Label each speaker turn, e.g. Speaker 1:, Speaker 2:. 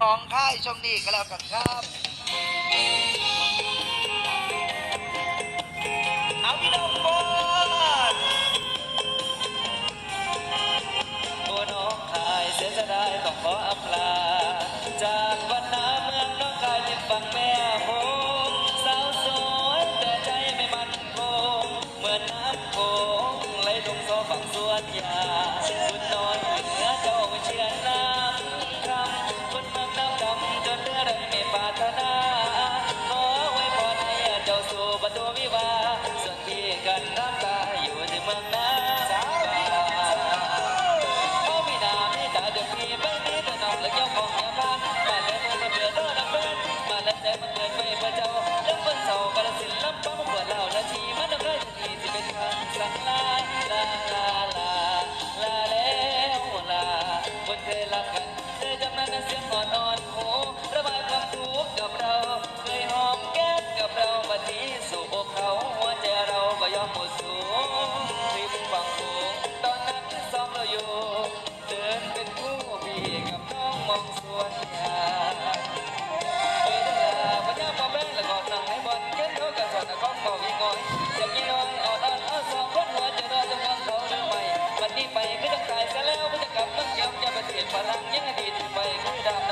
Speaker 1: ของค่ายช่วงนี้ก็แล้วกันครับ เอาพี่น้องบอล
Speaker 2: ตัวน้องค่ายเสียจะได้ต้องขออ ไปก็ต้องตายซะแล้วก็จะกลับมันเยี่ยวจะมปเสียพลังยังอดีตไปคือดำ